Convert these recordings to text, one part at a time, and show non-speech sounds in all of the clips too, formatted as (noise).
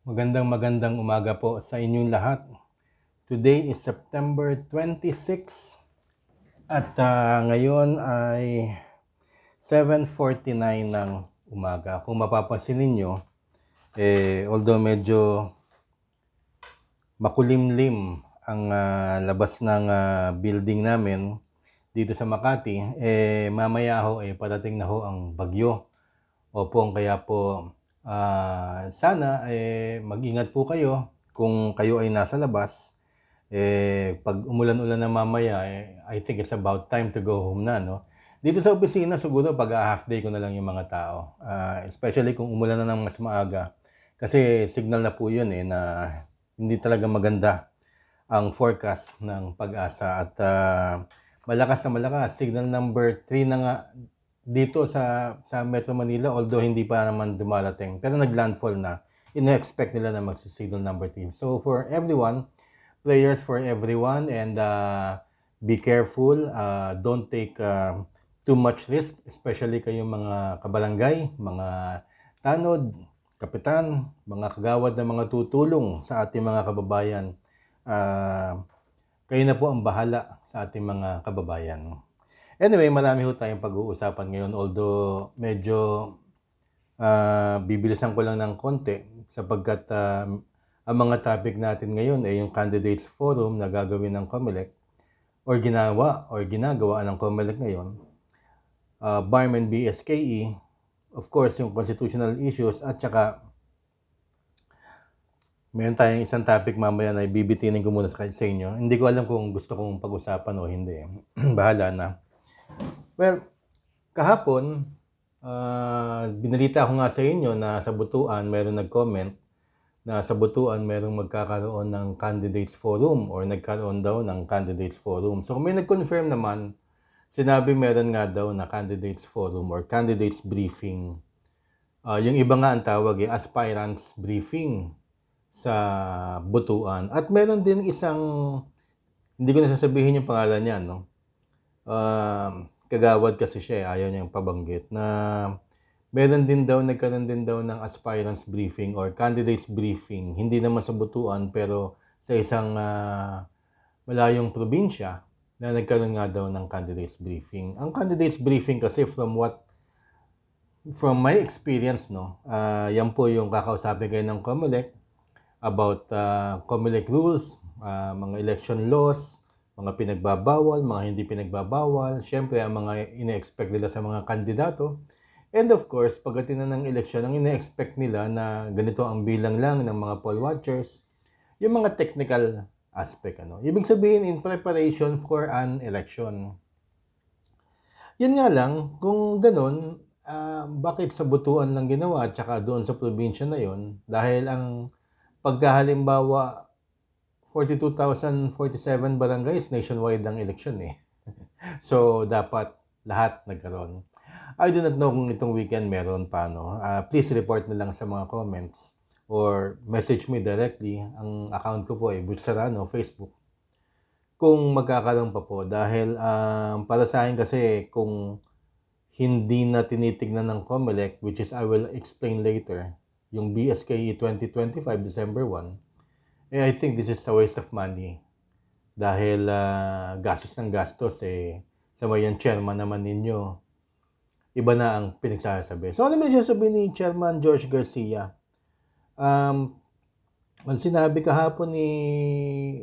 Magandang magandang umaga po sa inyong lahat. Today is September 26 at ah, ngayon ay 7.49 ng umaga. Kung mapapansin ninyo, eh, although medyo makulimlim ang ah, labas ng ah, building namin dito sa Makati, eh, mamaya ho, eh, parating na ho ang bagyo. Opo, kaya po ah, sana eh, mag-ingat po kayo kung kayo ay nasa labas. Eh, pag umulan-ulan na mamaya, eh, I think it's about time to go home na, no? Dito sa opisina, siguro pag half day ko na lang yung mga tao. Ah, especially kung umulan na ng mas maaga. Kasi signal na po yun eh, na hindi talaga maganda ang forecast ng pag-asa. At ah, malakas na malakas, signal number 3 na nga dito sa sa Metro Manila although hindi pa naman dumarating pero naglandfall na. Ina-expect nila na magsi-signal number 3 so for everyone prayers for everyone and uh, be careful uh, don't take uh, too much risk especially kayong mga kabarangay mga tanod kapitan mga kagawad na mga tutulong sa ating mga kababayan. Uh, kayo na po ang bahala sa ating mga kababayan Anyway, marami ho tayong pag-uusapan ngayon although medyo uh, bibilisan ko lang ng konti sapagkat uh, ang mga topic natin ngayon ay yung candidates forum na gagawin ng COMELEC or ginawa or ginagawa ng COMELEC ngayon. Uh, BARM and BSKE, of course, yung constitutional issues at saka meron tayong isang topic mamaya na ibibitinin ko muna sa inyo. Hindi ko alam kung gusto kong pag-usapan o hindi. (clears throat) Bahala na. Well, kahapon, uh, binalita ko nga sa inyo na sa Butuan mayroong nag-comment na sa Butuan mayroong magkakaroon ng candidates forum or nagkaroon daw ng candidates forum. So may nag-confirm naman, sinabi meron nga daw na candidates forum or candidates briefing. Uh, yung iba nga ang tawag eh, aspirants briefing sa Butuan. At meron din isang, hindi ko na sasabihin yung pangalan niya, no? Uh, kagawad kasi siya, eh, ayaw niyang pabanggit, na meron din daw, nagkaroon din daw ng aspirants briefing or candidates briefing. Hindi naman sa Butuan, pero sa isang uh, malayong probinsya na nagkaroon nga daw ng candidates briefing. Ang candidates briefing kasi from what from my experience no, uh, yan po yung kakausapin kayo ng COMELEC about uh, COMELEC rules, uh, mga election laws, mga pinagbabawal, mga hindi pinagbabawal, syempre ang mga ine-expect nila sa mga kandidato. And of course, pagdating na ng eleksyon, ang ine-expect nila na ganito ang bilang lang ng mga poll watchers, yung mga technical aspect. Ano? Ibig sabihin, in preparation for an election. Yun nga lang, kung ganun, uh, bakit sa butuan lang ginawa at saka doon sa probinsya na yon dahil ang pagkahalimbawa 42,047 barangays nationwide ang election eh. (laughs) so dapat lahat nagkaroon. I do not know kung itong weekend meron pa no. Uh, please report na lang sa mga comments or message me directly. Ang account ko po ay Butsarano Facebook. Kung magkakaroon pa po dahil um, para sa akin kasi kung hindi na tinitignan ng COMELEC which is I will explain later yung BSKE 2025 December 1 eh I think this is a waste of money dahil uh, gastos ng gastos eh sa mayan chairman naman ninyo iba na ang pinagsasabi. So ano may sasabi ni Chairman George Garcia? Um, ang sinabi kahapon ni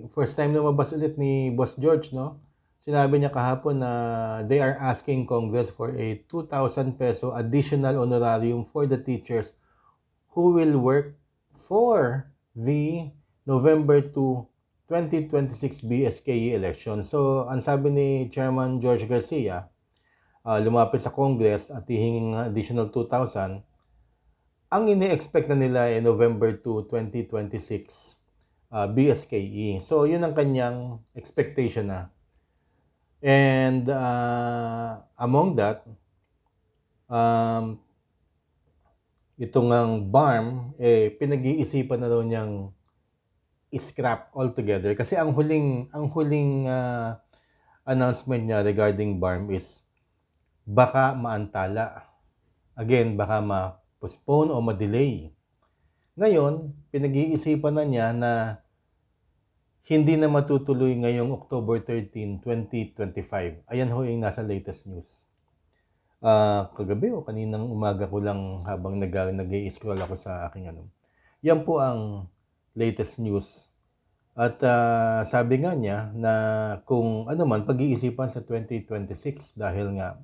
first time lumabas ulit ni Boss George no sinabi niya kahapon na they are asking Congress for a 2,000 peso additional honorarium for the teachers who will work for the November 2, 2026 BSKE election. So, ang sabi ni Chairman George Garcia, uh, lumapit sa Congress at hihinging additional 2,000, ang ini-expect na nila ay November 2, 2026 uh, BSKE. So, yun ang kanyang expectation na. And uh, among that, um, itong ang BARM, eh, pinag-iisipan na daw niyang scrap altogether. Kasi ang huling, ang huling uh, announcement niya regarding BARM is baka maantala. Again, baka ma-postpone o ma-delay. Ngayon, pinag-iisipan na niya na hindi na matutuloy ngayong October 13, 2025. Ayan ho yung nasa latest news. Ah, kagabi o kaninang umaga ko lang habang nag nag-i-scroll ako sa aking ano. Yan po ang latest news. At ah, sabi nga niya na kung ano man pag-iisipan sa 2026 dahil nga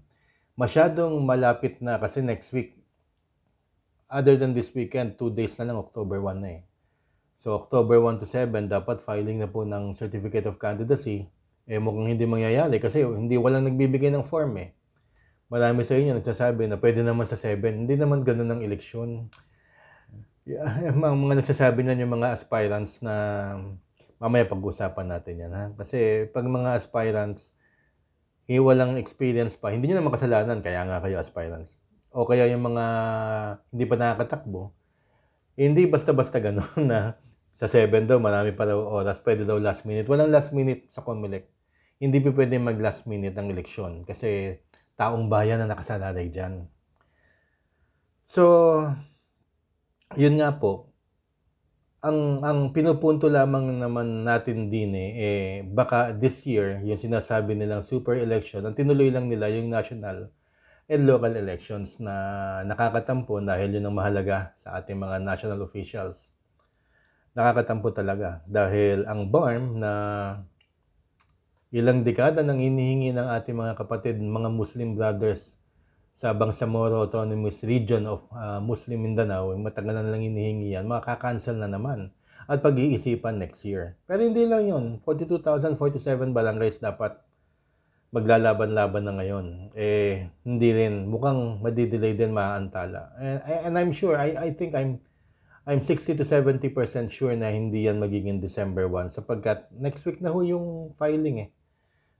masyadong malapit na kasi next week other than this weekend, two days na lang, October 1 na eh. So, October 1 to 7, dapat filing na po ng Certificate of Candidacy. Eh, mukhang hindi mangyayari kasi hindi walang nagbibigay ng form eh. Marami sa inyo nagsasabi na pwede naman sa 7. Hindi naman ganun ang eleksyon. Yeah, (laughs) mga, mga nagsasabi na yung mga aspirants na mamaya pag-usapan natin yan ha. Kasi pag mga aspirants, eh, walang experience pa, hindi nyo naman kasalanan, kaya nga kayo aspirants o kaya yung mga hindi pa nakakatakbo, hindi basta-basta gano'n (laughs) na sa 7 daw, marami pa daw oras, pwede daw last minute. Walang last minute sa COMELEC. Hindi pa pwede mag last minute ang eleksyon kasi taong bayan na nakasalalay dyan. So, yun nga po, ang ang pinupunto lamang naman natin din eh, eh baka this year yung sinasabi nilang super election ang tinuloy lang nila yung national and local elections na nakakatampo dahil yun ang mahalaga sa ating mga national officials. Nakakatampo talaga dahil ang BARM na ilang dekada nang inihingi ng ating mga kapatid, mga Muslim brothers sa Bangsamoro Autonomous Region of uh, Muslim Mindanao, matagal na lang inihingi yan, makaka-cancel na naman at pag-iisipan next year. Pero hindi lang yun, 42,047 barangays dapat maglalaban-laban na ngayon. Eh, hindi rin, mukhang madidelay din maaantala. And, and I'm sure, I, I think I'm I'm 60 to 70% sure na hindi yan magiging December 1 sapagkat next week na ho yung filing eh.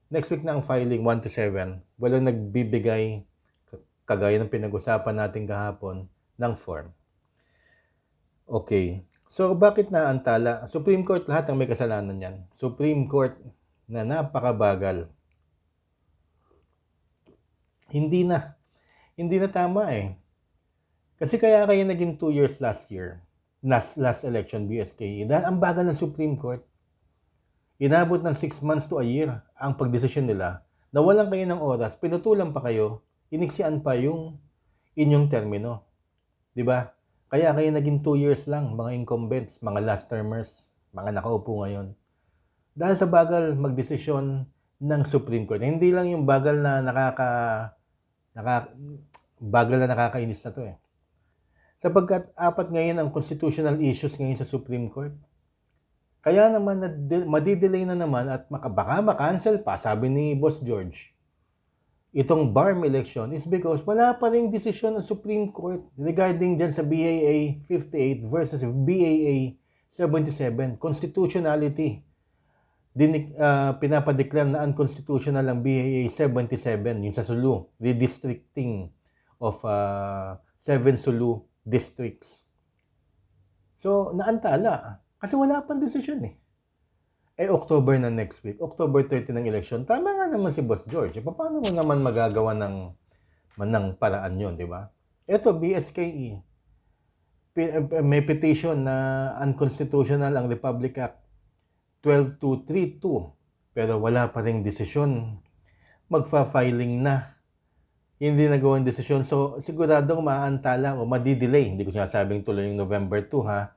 Next week na ang filing, 1 to 7. Walang nagbibigay, kagaya ng pinag-usapan natin kahapon, ng form. Okay. So, bakit naantala? Supreme Court, lahat ang may kasalanan yan. Supreme Court na napakabagal hindi na. Hindi na tama eh. Kasi kaya kayo naging 2 years last year, last, last election, BSK, dahil ang bagal ng Supreme Court. Inabot ng 6 months to a year ang pagdesisyon nila. Nawalan kayo ng oras, pinutulan pa kayo, iniksian pa yung inyong termino. Di ba? Kaya kayo naging 2 years lang, mga incumbents, mga last termers, mga nakaupo ngayon. Dahil sa bagal magdesisyon ng Supreme Court. Hindi lang yung bagal na nakaka Naka, bagal na nakakainis na to eh. Sapagkat apat ngayon ang constitutional issues ngayon sa Supreme Court. Kaya naman madidelay na naman at baka makancel pa, sabi ni Boss George. Itong BARM election is because wala pa rin desisyon ng Supreme Court regarding dyan sa BAA 58 versus BAA 77, constitutionality dinik, uh, pinapadeclare na unconstitutional ang BAA 77, yung sa Sulu, redistricting of uh, seven Sulu districts. So, naantala. Kasi wala pang desisyon eh. Eh, October na next week. October 30 ng election. Tama nga naman si Boss George. E, paano mo naman magagawa ng manang paraan yon di ba? Ito, BSKE. Eh, may petition na unconstitutional ang Republic Act 12232 pero wala pa ring desisyon. Magfa-filing na. Hindi nagawang desisyon. So, siguradong maantala o madidelay. Hindi ko sinasabing tuloy yung November 2 ha.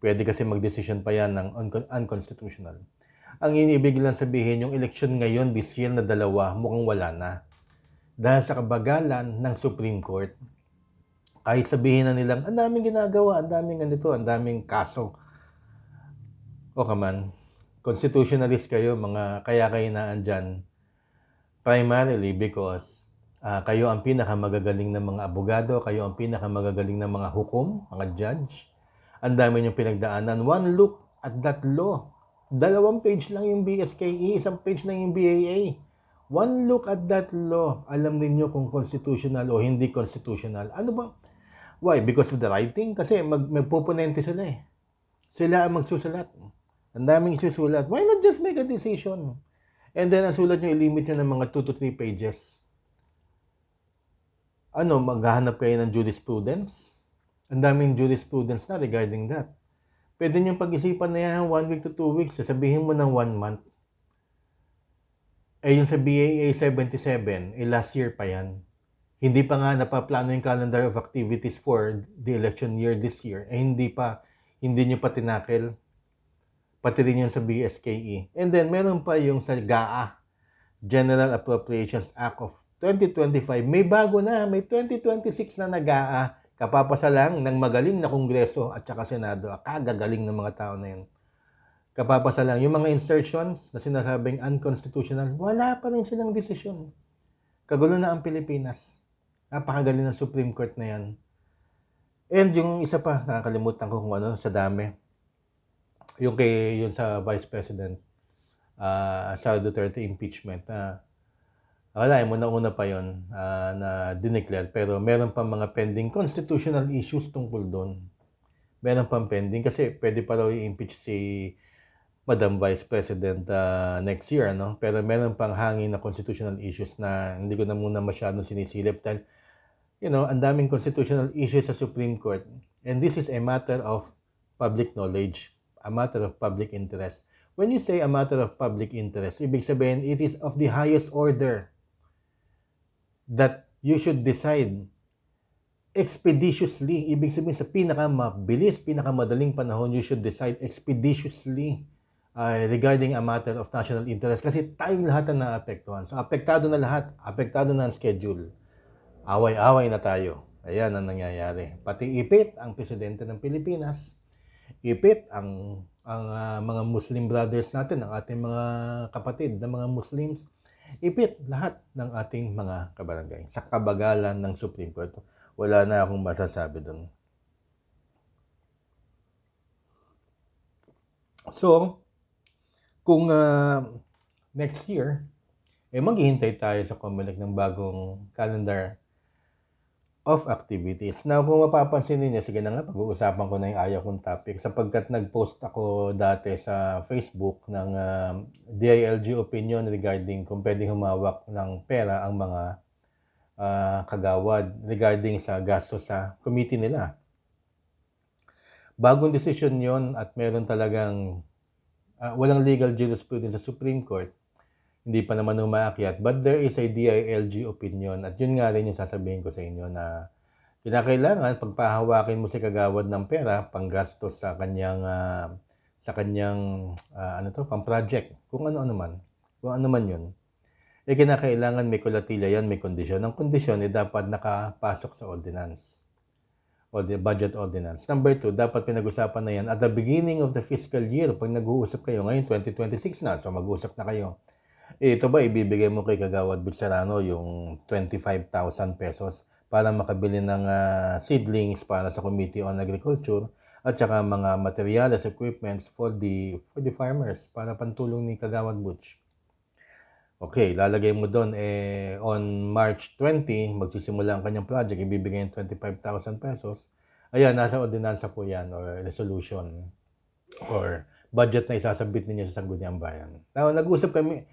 Pwede kasi magdesisyon pa yan ng un- unconstitutional. Ang inibig lang sabihin, yung eleksyon ngayon, this year na dalawa, mukhang wala na. Dahil sa kabagalan ng Supreme Court, kahit sabihin na nilang, ang daming ginagawa, ang daming ganito, ang daming kaso. O kaman, constitutionalist kayo, mga kaya kayo na andyan, primarily because uh, kayo ang pinakamagagaling ng mga abogado, kayo ang pinakamagagaling ng mga hukom, mga judge. Ang dami niyong pinagdaanan. One look at that law. Dalawang page lang yung BSKE, isang page lang yung BAA. One look at that law. Alam niyo kung constitutional o hindi constitutional. Ano ba? Why? Because of the writing? Kasi mag, magpupunente sila eh. Sila ang magsusulat. Ang daming isusulat. Why not just make a decision? And then, ang sulat nyo, ilimit nyo ng mga 2 to 3 pages. Ano, maghahanap kayo ng jurisprudence? Ang daming jurisprudence na regarding that. Pwede niyong pag-isipan na yan one week to two weeks. Sasabihin mo ng one month. Eh, yung sa BAA 77, eh, last year pa yan. Hindi pa nga napaplano yung calendar of activities for the election year this year. Eh, hindi pa, hindi nyo pa tinakel. Pati rin yung sa BSKE. And then, meron pa yung sa GAA, General Appropriations Act of 2025. May bago na, may 2026 na nag-GAA. Kapapasa lang ng magaling na Kongreso at saka Senado. Kagagaling ng mga tao na yun kapapasa lang. Yung mga insertions na sinasabing unconstitutional, wala pa rin silang desisyon. Kagulo na ang Pilipinas. Napakagaling ng Supreme Court na yan. And yung isa pa, nakakalimutan ko kung ano, sa dami. Yung kay, yung sa Vice President, uh, Sara Duterte impeachment, na wala, mo una pa yon uh, na dineclare. Pero meron pa mga pending constitutional issues tungkol doon. Meron pang pending kasi pwede pa raw i-impeach si Madam Vice President uh, next year, ano? Pero meron pang hangin na constitutional issues na hindi ko na muna masyadong sinisilip dahil, you know, ang daming constitutional issues sa Supreme Court. And this is a matter of public knowledge, a matter of public interest. When you say a matter of public interest, ibig sabihin, it is of the highest order that you should decide expeditiously. Ibig sabihin, sa pinakamabilis, pinakamadaling panahon, you should decide expeditiously uh, regarding a matter of national interest kasi tayong lahat ang naapektuhan. So, apektado na lahat. Apektado na ang schedule. Away-away na tayo. Ayan ang nangyayari. Pati ipit ang presidente ng Pilipinas. Ipit ang ang uh, mga Muslim brothers natin, ang ating mga kapatid na mga Muslims. Ipit lahat ng ating mga kabarangay. Sa kabagalan ng Supreme Court. Wala na akong masasabi doon. So, kung uh, next year, eh maghihintay tayo sa Comelec ng bagong calendar of activities. Now, kung mapapansin niyo sige na nga, pag-uusapan ko na yung ayaw kong topic sapagkat nag-post ako dati sa Facebook ng uh, DILG opinion regarding kung pwedeng humawak ng pera ang mga uh, kagawad regarding sa gasto sa committee nila. Bagong desisyon yon at meron talagang uh, walang legal jurisprudence sa Supreme Court, hindi pa naman umaakyat. But there is a DILG opinion at yun nga rin yung sasabihin ko sa inyo na kinakailangan pagpahawakin mo si kagawad ng pera panggastos sa kanyang uh, sa kanyang uh, ano to, pang project. Kung ano-ano man. Kung ano man 'yun. Eh kinakailangan may kulatila yan, may kondisyon. Ang kondisyon ay eh, dapat nakapasok sa ordinance o the budget ordinance. Number two, dapat pinag-usapan na yan at the beginning of the fiscal year. Pag nag-uusap kayo, ngayon 2026 na, so mag-uusap na kayo. Ito ba, ibibigay mo kay Kagawad Bitsarano yung 25,000 pesos para makabili ng uh, seedlings para sa Committee on Agriculture at saka mga materials, equipments for the for the farmers para pantulong ni Kagawad Butch. Okay, lalagay mo doon eh on March 20, magsisimula ang kanyang project, ibibigay yung 25,000 pesos. Ayan, nasa ordinansa po yan or resolution or budget na isasabit ninyo sa Sangguniang Bayan. Now, nag-usap kami,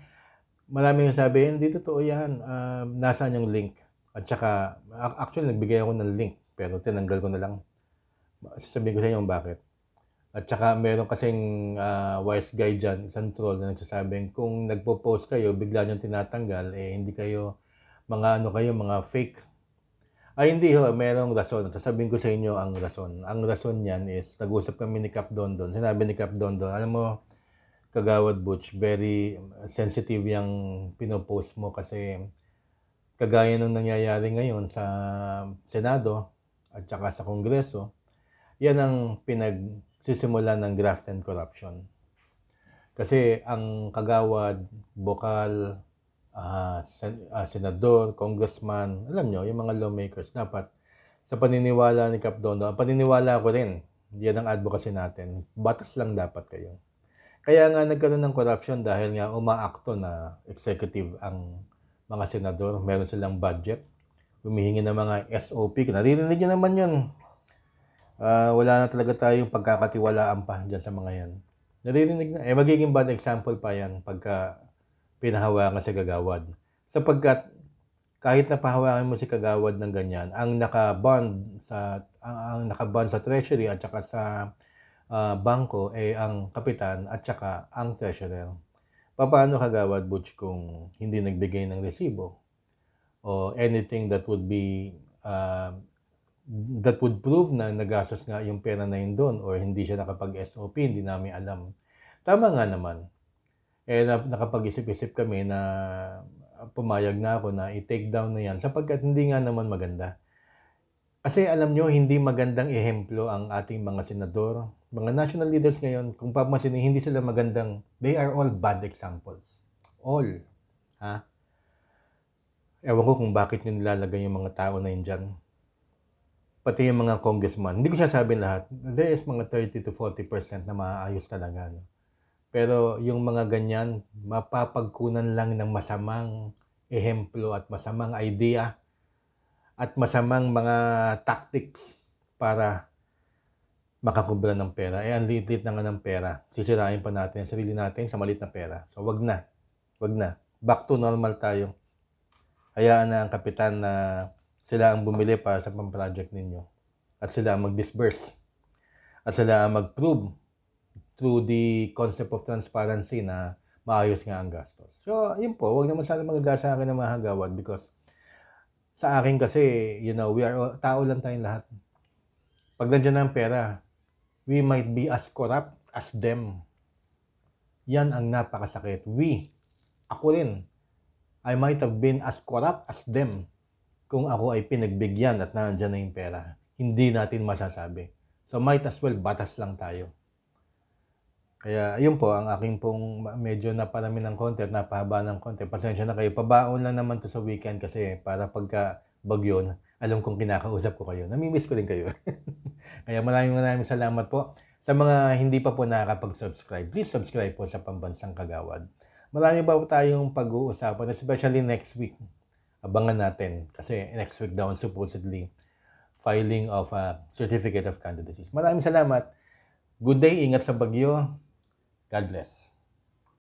marami yung sabi, hindi totoo yan. Uh, nasaan yung link? At saka, actually, nagbigay ako ng link, pero tinanggal ko na lang. Sasabihin ko sa inyo bakit. At saka meron kasing uh, wise guy dyan, isang troll na nagsasabing kung nagpo-post kayo, bigla nyo tinatanggal, eh hindi kayo mga ano kayo, mga fake. Ay hindi ho, merong rason. Sasabihin ko sa inyo ang rason. Ang rason niyan is, nag-usap kami ni Cap Dondon. Sinabi ni Cap Dondon, alam mo, Kagawad Butch, very sensitive yung pinopost mo kasi kagaya nung nangyayari ngayon sa Senado at saka sa Kongreso, yan ang pinag sisimulan ng graft and corruption. Kasi ang kagawad, bokal, uh, sen- uh, senador, congressman, alam nyo, yung mga lawmakers, dapat sa paniniwala ni Cap Dondo, paniniwala ko rin, yan ang advocacy natin, batas lang dapat kayo. Kaya nga nagkaroon ng corruption dahil nga umaakto na executive ang mga senador, meron silang budget, humihingi ng mga SOP, naririnig nyo naman yun, uh, wala na talaga tayong pagkakatiwalaan pa dyan sa mga yan. Naririnig na. Eh, magiging bad example pa yan pagka pinahawakan sa gagawad. Sapagkat kahit napahawakan mo si kagawad ng ganyan, ang naka-bond sa ang, ang naka-bond sa treasury at saka sa ah, bangko ay ang kapitan at saka ang treasurer. Paano kagawad Butch kung hindi nagbigay ng resibo o anything that would be ah, that would prove na nagastos nga yung pera na yun doon or hindi siya nakapag-SOP, hindi namin alam. Tama nga naman. Eh, na, nakapag-isip-isip kami na pumayag na ako na i-take down na yan sapagkat hindi nga naman maganda. Kasi alam nyo, hindi magandang ehemplo ang ating mga senador, mga national leaders ngayon, kung papansinin, hindi sila magandang, they are all bad examples. All. Ha? Ewan ko kung bakit nyo nilalagay yung mga tao na yun dyan. Pati yung mga congressman. Hindi ko sinasabing lahat. There is mga 30 to 40% na maayos talaga. No? Pero yung mga ganyan, mapapagkunan lang ng masamang ehemplo at masamang idea at masamang mga tactics para makakubra ng pera. Eh, ang liit-liit na nga ng pera. Sisirain pa natin ang sarili natin sa maliit na pera. So, wag na. Wag na. Back to normal tayo. Hayaan na ang kapitan na sila ang bumili para sa pang-project ninyo. At sila ang mag-disburse. At sila ang mag-prove through the concept of transparency na maayos nga ang gastos. So, yun po, wag naman sana magagasa akin ng mga hagawad because sa akin kasi, you know, we are, tao lang tayong lahat. Pag nandiyan na ang pera, we might be as corrupt as them. Yan ang napakasakit. We, ako rin, I might have been as corrupt as them kung ako ay pinagbigyan at nandiyan na yung pera. Hindi natin masasabi. So might as well batas lang tayo. Kaya yun po ang aking pong medyo naparami ng konti at napahaba ng konti. Pasensya na kayo. Pabaon lang naman to sa weekend kasi para pagka bagyo, alam kong kinakausap ko kayo. Namimiss ko din kayo. (laughs) Kaya maraming maraming salamat po. Sa mga hindi pa po nakakapag-subscribe, please subscribe po sa Pambansang Kagawad. Marami pa po tayong pag-uusapan, especially next week. Abangan natin kasi next week daw supposedly filing of a certificate of candidacy. Maraming salamat. Good day, ingat sa bagyo. God bless.